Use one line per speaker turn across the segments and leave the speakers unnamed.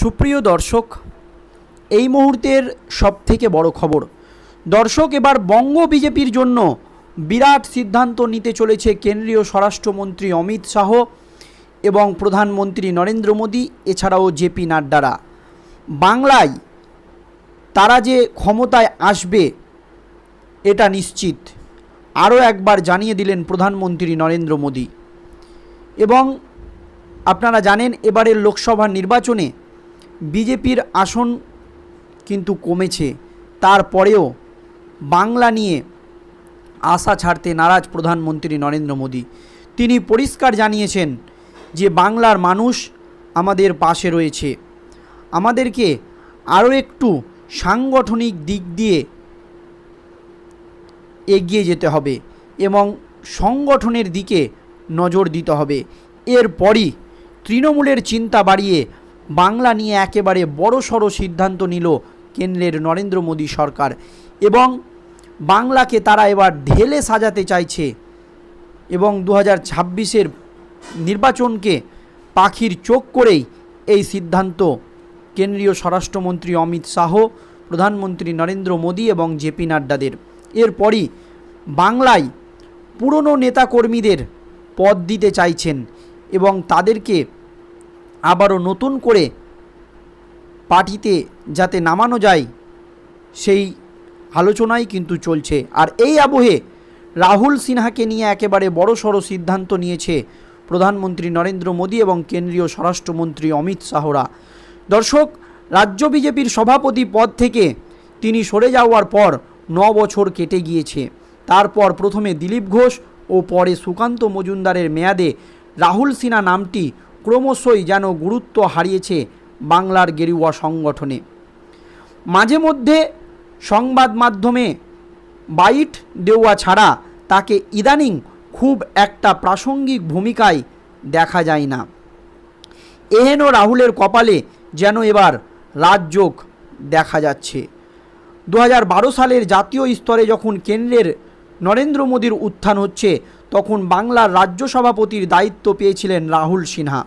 সুপ্রিয় দর্শক, এই মুহূর্তের সবথেকে বড় খবর। দর্শক, এবার বঙ্গ বিজেপির জন্য বিরাট সিদ্ধান্ত নিতে চলেছে কেন্দ্রীয় স্বরাষ্ট্রমন্ত্রী অমিত শাহ এবং প্রধানমন্ত্রী নরেন্দ্র মোদী, এছাড়াও জেপি নাড্ডারা। বাংলায় তারা যে ক্ষমতায় আসবে, এটা নিশ্চিত। আরও একবার জানিয়ে দিলেন প্রধানমন্ত্রী নরেন্দ্র মোদী। এবং আপনারা জানেন, এবারের লোকসভা নির্বাচনে বিজেপির আসন কিন্তু কমেছে। তারপরেও বাংলা নিয়ে আশা ছাড়তে নারাজ প্রধানমন্ত্রী নরেন্দ্র মোদী। তিনি পরিষ্কার জানিয়েছেন যে বাংলার মানুষ আমাদের পাশে রয়েছে। আমাদেরকে আরও একটু সাংগঠনিক দিক দিয়ে এগিয়ে যেতে হবে এবং সংগঠনের দিকে নজর দিতে হবে। এরপরই তৃণমূলের চিন্তা বাড়িয়ে বাংলা নিয়ে একেবারে বড়সড় সিদ্ধান্ত নিল কেন্দ্রের নরেন্দ্র মোদী সরকার এবং বাংলাকে তারা এবার ঢেলে সাজাতে চাইছে এবং দু হাজার ছাব্বিশের নির্বাচনকে পাখির চোখ করেই এই সিদ্ধান্ত। কেন্দ্রীয় স্বরাষ্ট্রমন্ত্রী অমিত শাহ, প্রধানমন্ত্রী নরেন্দ্র মোদী এবং জেপি নাড্ডাদের। এরপরই বাংলায় পুরনো নেতাকর্মীদের পদ দিতে চাইছেন এবং তাদেরকে আবারও নতুন করে পার্টিতে যাতে নামানো যায়, সেই আলোচনাই কিন্তু চলছে। আর এই আবহে রাহুল সিনহাকে নিয়ে একেবারে বড়সড় সিদ্ধান্ত নিয়েছে প্রধানমন্ত্রী নরেন্দ্র মোদী এবং কেন্দ্রীয় স্বরাষ্ট্রমন্ত্রী অমিত শাহরা। দর্শক, রাজ্য বিজেপির সভাপতি পদ থেকে তিনি সরে যাওয়ার পর ন বছর কেটে গিয়েছে। তারপর প্রথমে দিলীপ ঘোষ ও পরে সুকান্ত মজুমদারের মেয়াদে রাহুল সিনহা নামটি ক্রমশই যেন গুরুত্ব হারিয়েছে বাংলার গেরুয়া সংগঠনে। মাঝে মধ্যে সংবাদ মাধ্যমে বাইট দেওয়া ছাড়া তাকে ইদানিং খুব একটা প্রাসঙ্গিক ভূমিকায় দেখা যায় না। এহেন রাহুলের কপালে যেন এবার রাজযোগ দেখা যাচ্ছে। দু হাজার বারো সালের জাতীয় স্তরে যখন কেন্দ্রের নরেন্দ্র মোদীর উত্থান হচ্ছে, তখন বাংলার রাজ্য সভাপতির দায়িত্ব পেয়েছিলেন রাহুল সিনহা।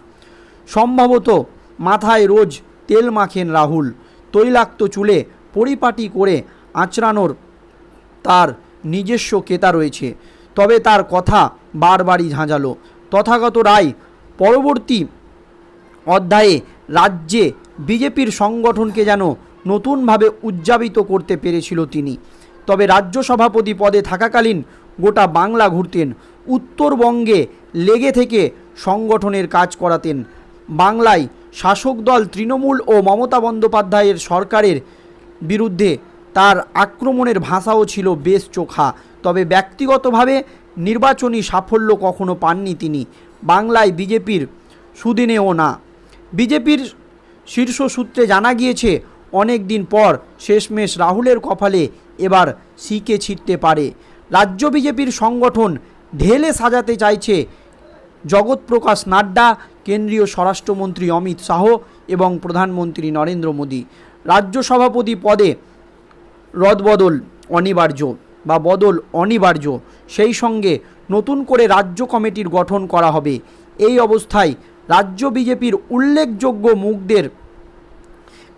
সম্ভবত মাথায় রোজ তেল মাখেন রাহুল। তৈলাক্ত চুলে পরিপাটি করে আঁচড়ানোর তার নিজস্ব কেতা রয়েছে। তবে তার কথা বারবারই ঝাঁঝালো। তথাগত রায় পরবর্তী অধ্যায়ে রাজ্যে বিজেপির সংগঠনকে যেন নতুনভাবে উদযাপিত করতে পেরেছিল তিনি। তবে রাজ্য সভাপতি পদে থাকাকালীন গোটা বাংলা ঘুরতেন। উত্তরবঙ্গে লেগে থেকে সংগঠনের কাজ করাতেন। বাংলায় শাসক দল তৃণমূল ও মমতা বন্দ্যোপাধ্যায়ের সরকারের বিরুদ্ধে তার আক্রমণের ভাষাও ছিল বেশ চোখা। তবে ব্যক্তিগতভাবে নির্বাচনী সাফল্য কখনো পাননি তিনি। বাংলায় বিজেপির সুদিনেও না। বিজেপির শীর্ষ সূত্রে জানা গিয়েছে, অনেক দিন পর শেষমেশ রাহুলের কপালে এবার শিকে ছিটতে পারে। রাজ্য বিজেপির সংগঠন ঢেলে সাজাতে চাইছে জগৎপ্রকাশ নাড্ডা কেন্দ্রীয় স্বরাষ্ট্রমন্ত্রী অমিত শাহ এবং প্রধানমন্ত্রী নরেন্দ্র মোদী। রাজ্য সভাপতি পদে রদবদল অনিবার্য বা বদল অনিবার্য। সেই সঙ্গে নতুন করে রাজ্য কমিটির গঠন করা হবে। এই অবস্থায় রাজ্য বিজেপির উল্লেখযোগ্য মুখদের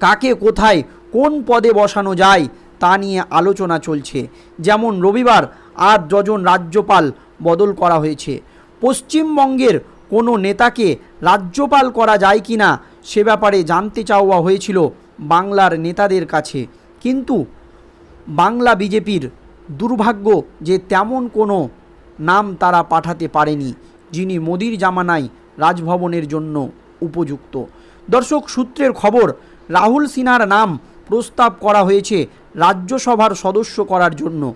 কাকে কোথায় কোন পদে বসানো যায় তা নিয়ে আলোচনা চলছে। যেমন রবিবার আট ডজন রাজ্যপাল বদল করা হয়েছে। পশ্চিমবঙ্গের কোনো নেতাকে রাজ্যপাল করা যায় কি না সে ব্যাপারে জানতে চাওয়া হয়েছিল বাংলার নেতাদের কাছে। কিন্তু বাংলা বিজেপির দুর্ভাগ্য যে তেমন কোনো নাম তারা পাঠাতে পারেনি, যিনি মোদির জামানায় রাজভবনের জন্য উপযুক্ত। দর্শক, সূত্রের খবর, রাহুল সিনহার নাম প্রস্তাব করা হয়েছে রাজ্যসভার সদস্য করার জন্য।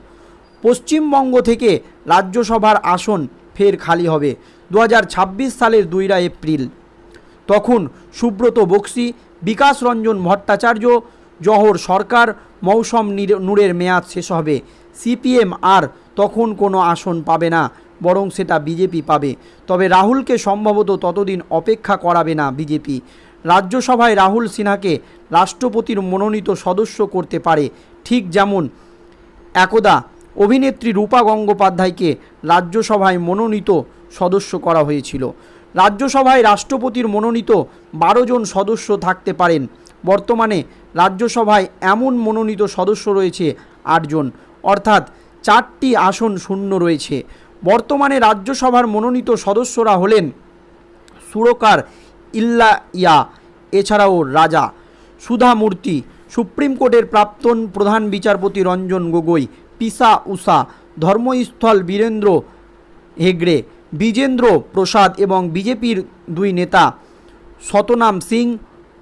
পশ্চিমবঙ্গ থেকে রাজ্যসভার আসন ফের খালি হবে। দু হাজার ছাব্বিশ সালের দুইরা এপ্রিল। তখন সুব্রত বক্সি, বিকাশ রঞ্জন ভট্টাচার্য, জহর সরকার, মৌসম নীর- নূরের মেয়াদ শেষ হবে। সিপিএম আর তখন কোনো আসন পাবে না, বরং সেটা বিজেপি পাবে। তবে রাহুলকে সম্ভবত ততদিন অপেক্ষা করাবে না বিজেপি। রাজ্যসভায় রাহুল সিনহাকে রাষ্ট্রপতির মনোনীত সদস্য করতে পারে, ঠিক যেমন একদা অভিনেত্রী রূপা গঙ্গোপাধ্যায়কে রাজ্যসভায় মনোনীত সদস্য করা হয়েছিল। রাজ্যসভায় রাষ্ট্রপতির মনোনীত বারো জন সদস্য থাকতে পারেন। বর্তমানে রাজ্যসভায় এমন মনোনীত সদস্য রয়েছে আটজন অর্থাৎ চারটি আসন শূন্য রয়েছে। বর্তমানে রাজ্যসভার মনোনীত সদস্যরা হলেন সুরকার ইল্লা ইয়া এছাড়াও রাজা সুধা মূর্তি সুপ্রিম কোর্টের প্রাক্তন প্রধান বিচারপতি রঞ্জন গগৈ, পিসা উষা, ধর্মস্থল বীরেন্দ্র হেগড়ে বিজেন্দ্র প্রসাদ এবং বিজেপির দুই নেতা শতনাম সিং,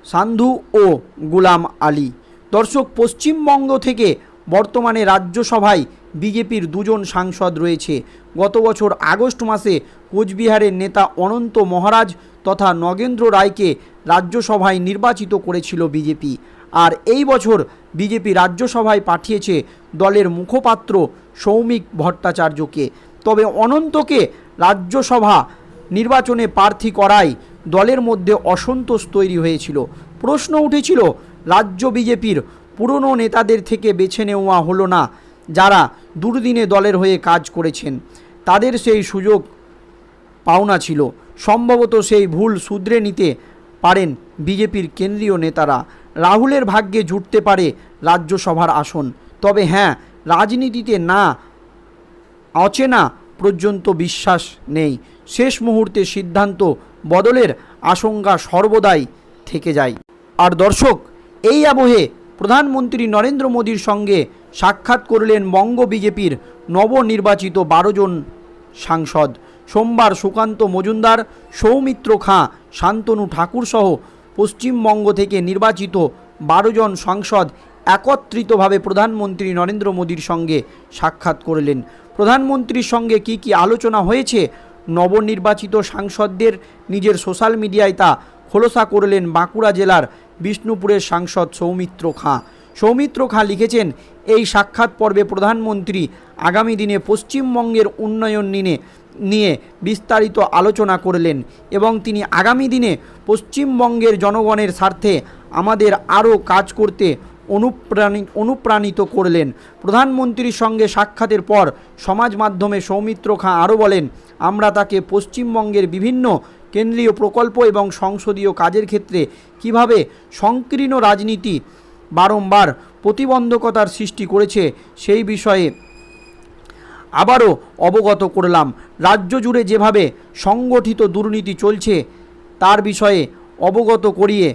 সান্ধু ও গুলাম আলী। দর্শক, পশ্চিমবঙ্গ থেকে বর্তমানে রাজ্যসভায় বিজেপির দুজন সাংসদ রয়েছে। গত বছর আগস্ট মাসে কোচবিহারের নেতা অনন্ত মহারাজ তথা নগেন্দ্র রায়কে রাজ্যসভায় নির্বাচিত করেছিল বিজেপি। আর এই বছর বিজেপি রাজ্যসভায় পাঠিয়েছে দলের মুখপাত্র সৌমিক ভট্টাচার্যকে। তবে অনন্তকে রাজ্যসভা নির্বাচনে প্রার্থী করায় দলের মধ্যে অসন্তোষ তৈরি হয়েছিল। প্রশ্ন উঠেছিল, রাজ্য বিজেপির পুরনো নেতাদের থেকে বেছে নেওয়া হলো না, যারা দুর্দিনে দলের হয়ে কাজ করেছেন। তাদের সেই সুযোগ পাওনা ছিল। সম্ভবত সেই ভুল শুধরে নিতে পারেন বিজেপির কেন্দ্রীয় নেতারা। রাহুলের ভাগ্যে জুটতে পারে রাজ্যসভার আসন। তবে হ্যাঁ রাজনীতিতে না, অচেনা পর্যন্ত বিশ্বাস নেই। শেষ মুহূর্তে সিদ্ধান্ত বদলের আশঙ্কা সর্বদাই থেকে যায়। আর দর্শক, এই আবহে প্রধানমন্ত্রী নরেন্দ্র মোদীর সঙ্গে সাক্ষাৎ করলেন বঙ্গ বিজেপির নবনির্বাচিত বারো জন সাংসদ। সোমবার সুকান্ত মজুমদার, সৌমিত্র খাঁ, শান্তনু ঠাকুরসহ পশ্চিমবঙ্গ থেকে নির্বাচিত বারো জন সাংসদ একত্রিতভাবে প্রধানমন্ত্রী নরেন্দ্র মোদীর সঙ্গে সাক্ষাৎ করলেন। প্রধানমন্ত্রীর সঙ্গে কি কি আলোচনা হয়েছে? নবনির্বাচিত সাংসদদের নিজের সোশ্যাল মিডিয়ায় তা খোলসা করলেন বাঁকুড়া জেলার বিষ্ণুপুরের সাংসদ সৌমিত্র খাঁ। সৌমিত্র খাঁ লিখেছেন, এই সাক্ষাৎ পর্বে প্রধানমন্ত্রী আগামী দিনে পশ্চিমবঙ্গের উন্নয়ন নিয়ে নিয়ে বিস্তারিত আলোচনা করলেন এবং তিনি আগামী দিনে পশ্চিমবঙ্গের জনগণের স্বার্থে আমাদের আরও কাজ করতে অনুপ্রাণিত অনুপ্রাণিত করলেন। প্রধানমন্ত্রীর সঙ্গে সাক্ষাতের পর সমাজ মাধ্যমে সৌমিত্র খাঁ আরও বলেন, আমরা তাকে পশ্চিমবঙ্গের বিভিন্ন কেন্দ্রীয় প্রকল্প এবং সংসদীয় কাজের ক্ষেত্রে কীভাবে সংকীর্ণ রাজনীতি বারংবার প্রতিবন্ধকতার সৃষ্টি করেছে সেই বিষয়ে আবারও অবগত করলাম। রাজ্য জুড়ে যেভাবে সংগঠিত দুর্নীতি চলছে, তার বিষয়ে অবগত করিয়ে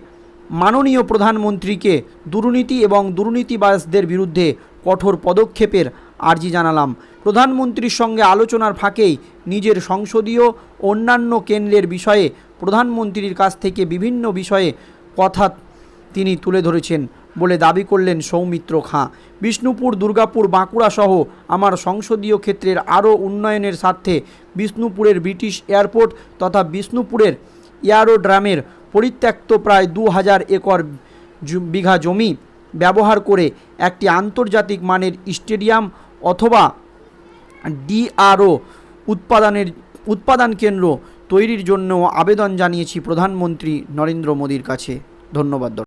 মাননীয় প্রধানমন্ত্রীকে দুর্নীতি এবং দুর্নীতিবাজদের বিরুদ্ধে কঠোর পদক্ষেপের আর্জি জানালাম। প্রধানমন্ত্রীর সঙ্গে আলোচনার ফাঁকেই নিজের সংসদীয় অন্যান্য কেন্দ্রের বিষয়ে প্রধানমন্ত্রীর কাছ থেকে বিভিন্ন বিষয়ে কথা তিনি তুলে ধরেছেন বলে দাবি করলেন সৌমিত্র খাঁ। বিষ্ণুপুর, দুর্গাপুর, বাঁকুড়া সহ আমার সংসদীয় ক্ষেত্রের আরও উন্নয়নের স্বার্থে বিষ্ণুপুরের ব্রিটিশ এয়ারপোর্ট তথা বিষ্ণুপুরের এয়ারোড্রামের পরিত্যক্ত প্রায় দু হাজার একর বিঘা জমি ব্যবহার করে একটি আন্তর্জাতিক মানের স্টেডিয়াম অথবা ডিআরও উৎপাদনের, উৎপাদন কেন্দ্র তৈরির জন্য আবেদন জানিয়েছি প্রধানমন্ত্রী নরেন্দ্র মোদীর কাছে। ধন্যবাদ